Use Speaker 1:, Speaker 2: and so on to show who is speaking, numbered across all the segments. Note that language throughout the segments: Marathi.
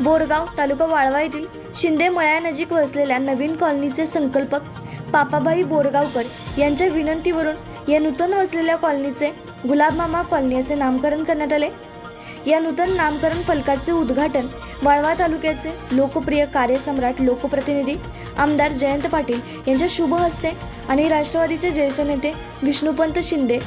Speaker 1: बोरगाव तालुका वाळवा येथील शिंदे मळ्यानजीक वसलेल्या नवीन कॉलनीचे संकल्पक पापाभाई बोरगावकर यांच्या विनंतीवरून या नूतन वसलेल्या कॉलनीचे गुलाबमामा कॉलनी असे नामकरण करण्यात आले. या नूतन नामकरण फलकाचे उद्घाटन वाळवा तालुक्याचे लोकप्रिय कार्यसम्राट लोकप्रतिनिधी आमदार जयंत पाटील यांच्या शुभ हस्ते आणि राष्ट्रवादीचे ज्येष्ठ नेते विष्णुपंत शिंदे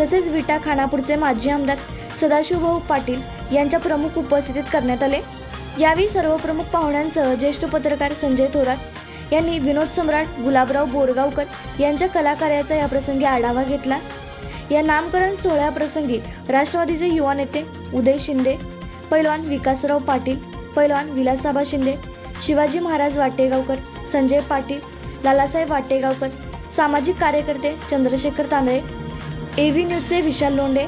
Speaker 1: तसेच विटा खानापूरचे माजी आमदार सदाशिवभाऊ पाटील यांच्या प्रमुख उपस्थितीत करण्यात आले. यावेळी सर्व प्रमुख पाहुण्यांसह ज्येष्ठ पत्रकार संजय थोरात यांनी विनोद सम्राट गुलाबराव बोरगावकर यांच्या कलाकार्याचा या प्रसंगी आढावा घेतला. या नामकरण सोहळ्याप्रसंगी राष्ट्रवादीचे युवा नेते उदय शिंदे पैलवान विकासराव पाटील पैलवान विलासाबा शिंदे शिवाजी महाराज वाटेगावकर संजय पाटील लालासाहेब वाटेगावकर सामाजिक कार्यकर्ते चंद्रशेखर तांदळे ए व्ही न्यूजचे विशाल लोंढे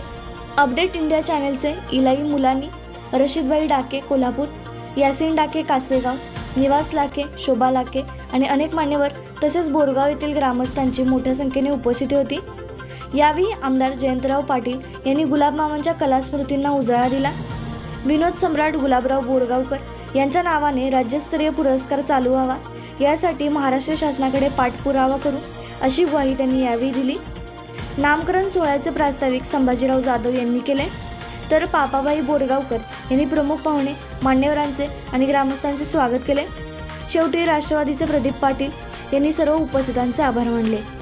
Speaker 1: अपडेट इंडिया चॅनलचे इलाई मुलानी रशीदबाई डाके कोल्हापूर यासिन डाके कासेगाव निवास लाके शोभा लाके आणि अनेक मान्यवर तसेच बोरगाव येथील ग्रामस्थांची मोठ्या संख्येने उपस्थिती होती. यावेळी आमदार जयंतराव पाटील यांनी गुलाबमामांच्या कलास्मृतींना उजाळा दिला. विनोद सम्राट गुलाबराव बोरगावकर यांच्या नावाने राज्यस्तरीय पुरस्कार चालू व्हावा यासाठी महाराष्ट्र शासनाकडे पाठपुरावा करू अशी ग्वाही त्यांनी यावेळी दिली. नामकरण सोहळ्याचे प्रास्ताविक संभाजीराव जाधव यांनी केले. तर पापाबाई बोरगावकर यांनी प्रमुख पाहुणे मान्यवरांचे आणि ग्रामस्थांचे स्वागत केले. शेवटी राष्ट्रवादीचे प्रदीप पाटील यांनी सर्व उपस्थितांचे आभार मानले.